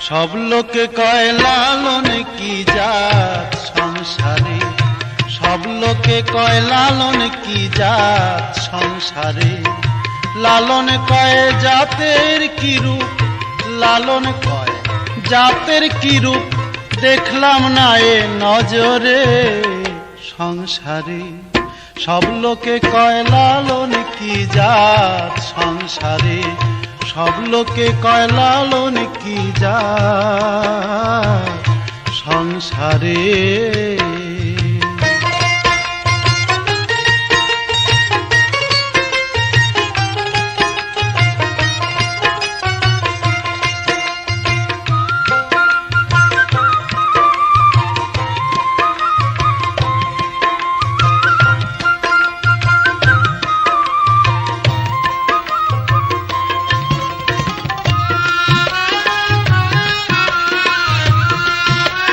সব লোকে কয়, লালন কি জাত সংসারে? সব লোকে কয়, লালন কি জাত সংসারে? লালন কয়, জাতের কি রূপ? লালন কয়, জাতের কি রূপ? দেখলাম না এ নজরে সংসারে। সব লোকে কয়, লালন কি জাত সংসারে? সব লোকে কয়, লালন সংসারে।